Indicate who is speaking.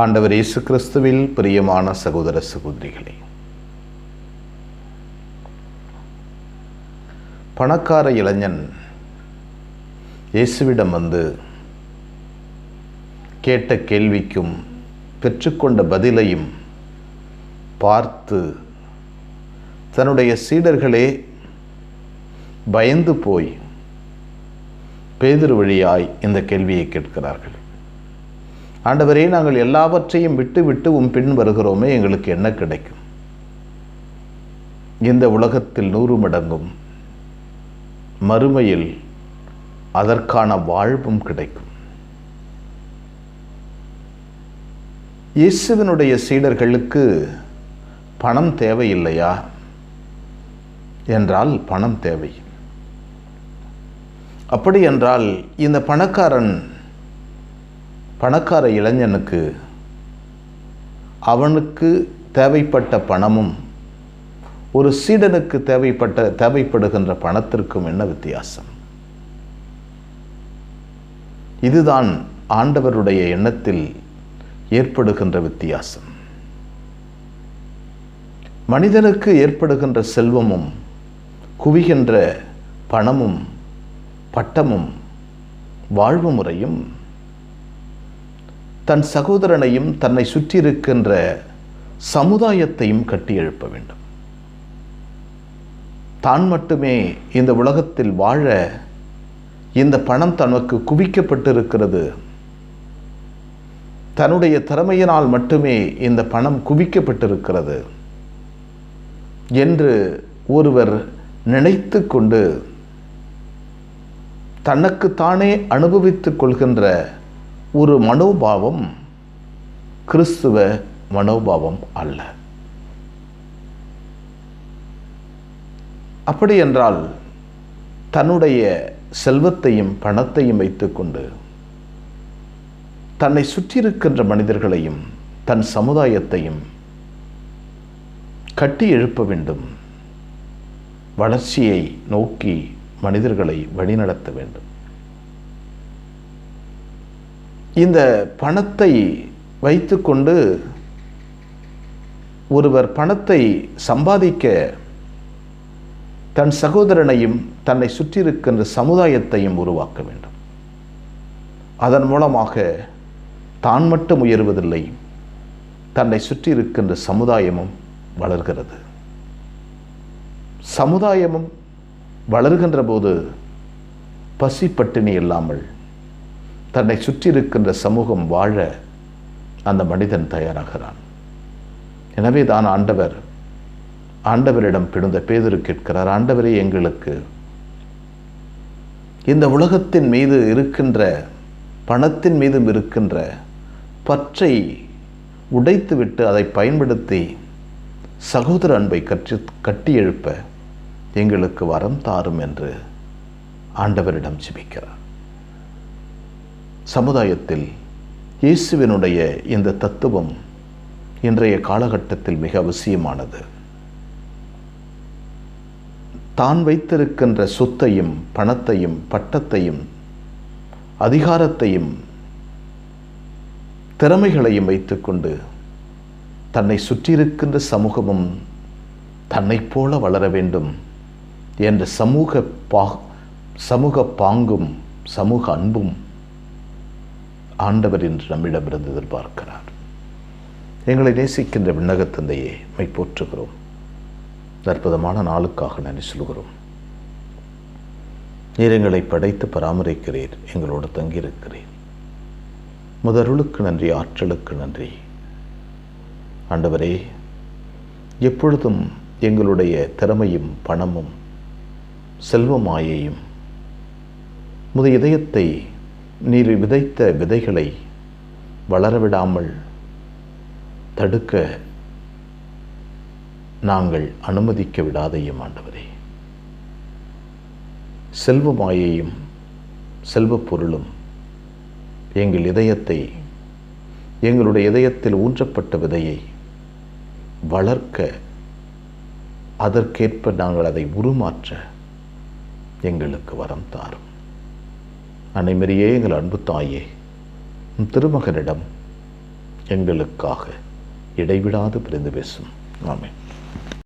Speaker 1: ஆண்டவர் இயேசு கிறிஸ்துவில் பிரியமான சகோதர சகோதரிகளே பணக்கார இளைஞன் இயேசுவிடம் வந்து கேட்ட கேள்விக்கும் பெற்றுக்கொண்ட பதிலையும் பார்த்து தன்னுடைய சீடர்களே பயந்து போய் பேதிரு வழியாய் இந்த கேள்வியை கேட்கிறார்கள். ஆண்டவரே நாங்கள் எல்லாவற்றையும் விட்டு விட்டு உம் பின் வருகிறோமே எங்களுக்கு என்ன கிடைக்கும்? இந்த உலகத்தில் நூறு மடங்கும் மறுமையில் அதற்கான வாழ்வும் கிடைக்கும். இயேசுவினுடைய சீடர்களுக்கு பணம் தேவையில்லையா? என்றால் பணம் தேவை அப்படி என்றால் இந்த பணக்காரன் பணக்கார இளைஞனுக்கு அவனுக்கு தேவைப்பட்ட பணமும் ஒரு சீடனுக்கு தேவைப்பட்ட தேவைப்படுகின்ற பணத்திற்கும் என்ன வித்தியாசம்? இதுதான் ஆண்டவருடைய எண்ணத்தில் ஏற்படுகின்ற வித்தியாசம். மனிதனுக்கு ஏற்படுகின்ற செல்வமும் குவிகின்ற பணமும் பட்டமும் வாழ்வு முறையும் தன் சகோதரனையும் தன்னை சுற்றியிருக்கின்ற சமுதாயத்தையும் கட்டி எழுப்ப வேண்டும். தான் மட்டுமே இந்த உலகத்தில் வாழ இந்த பணம் தனக்கு குவிக்கப்பட்டிருக்கிறது. தன்னுடைய திறமையினால் மட்டுமே இந்த பணம் குவிக்கப்பட்டிருக்கிறது என்று ஒருவர் நினைத்து கொண்டு தனக்குத்தானே அனுபவித்துக் கொள்கின்ற ஒரு மனோபாவம் கிறிஸ்துவ மனோபாவம் அல்ல. அப்படி என்றால் தன்னுடைய செல்வத்தையும் பணத்தையும் வைத்துக்கொண்டு தன்னை சுற்றியிருக்கின்ற மனிதர்களையும் தன் சமுதாயத்தையும் கட்டி எழுப்ப வேண்டும். வளர்ச்சியை நோக்கி மனிதர்களை வழிநடத்த வேண்டும். இந்த பணத்தை வைத்துக்கொண்டு ஒருவர் பணத்தை சம்பாதிக்க தன் சகோதரனையும் தன்னை சுற்றியிருக்கின்ற சமுதாயத்தையும் உருவாக்க வேண்டும். அதன் மூலமாக தான் மட்டும் உயர்வதில்லை தன்னை சுற்றியிருக்கின்ற சமுதாயமும் வளர்கிறது. சமுதாயமும் வளர்கின்ற போது பசி பட்டினி இல்லாமல் தன்னை சுற்றி இருக்கின்ற சமூகம் வாழ அந்த மனிதன் தயாராகிறான். எனவே தான் ஆண்டவர் ஆண்டவரிடம் பிடுந்த பேதரு கேட்கிறார் ஆண்டவரே எங்களுக்கு இந்த உலகத்தின் மீது இருக்கின்ற பணத்தின் மீதும் இருக்கின்ற பற்றை உடைத்துவிட்டு அதை பயன்படுத்தி சகோதர அன்பை கற்றி கட்டி எழுப்ப எங்களுக்கு வரம் தாரும் என்று ஆண்டவரிடம் ஜெபிக்கிறார். சமுதாயத்தில் இயேசுவினுடைய இந்த தத்துவம் இன்றைய காலகட்டத்தில் மிக அவசியமானது. தான் வைத்திருக்கின்ற சொத்தையும் பணத்தையும் பட்டத்தையும் அதிகாரத்தையும் திறமைகளையும் வைத்துக்கொண்டு தன்னை சுற்றியிருக்கின்ற சமூகமும் தன்னைப் போல வளர வேண்டும் என்ற சமூக பா சமூக பாங்கும் சமூக அன்பும் ஆண்டவர் என்று நம்மிடமிருந்து எதிர்பார்க்கிறார். எங்களை நேசிக்கின்ற விண்ணகத் தந்தையே மை போற்றுகிறோம் அற்புதமான நாளுக்காக நன்றி சொல்கிறோம். நீர் எங்களை படைத்து பராமரிக்கிறீர் எங்களோடு தங்கியிருக்கிறீர். முதருளுக்கு நன்றி ஆற்றலுக்கு நன்றி. ஆண்டவரே எப்பொழுதும் எங்களுடைய திறமையும் பணமும் செல்வமாயையும் முத இதயத்தை நீர் விதைத்த விதைகளை வளரவிடாமல் தடுக்க நாங்கள் அனுமதிக்க விடாதையும் ஆண்டவரே. செல்வமாயையும் செல்வப் பொருளும் எங்கள் இதயத்தை எங்களுடைய இதயத்தில் ஊன்றப்பட்ட விதையை வளர்க்க அதற்கேற்ப நாங்கள் அதை உருமாற்ற எங்களுக்கு வரம் தாரும். அனைமரியே எங்கள் அன்பு தாயே திருமகனிடம் எங்களுக்காக இடைவிடாது பிரிந்து பேசும். ஆமேன்.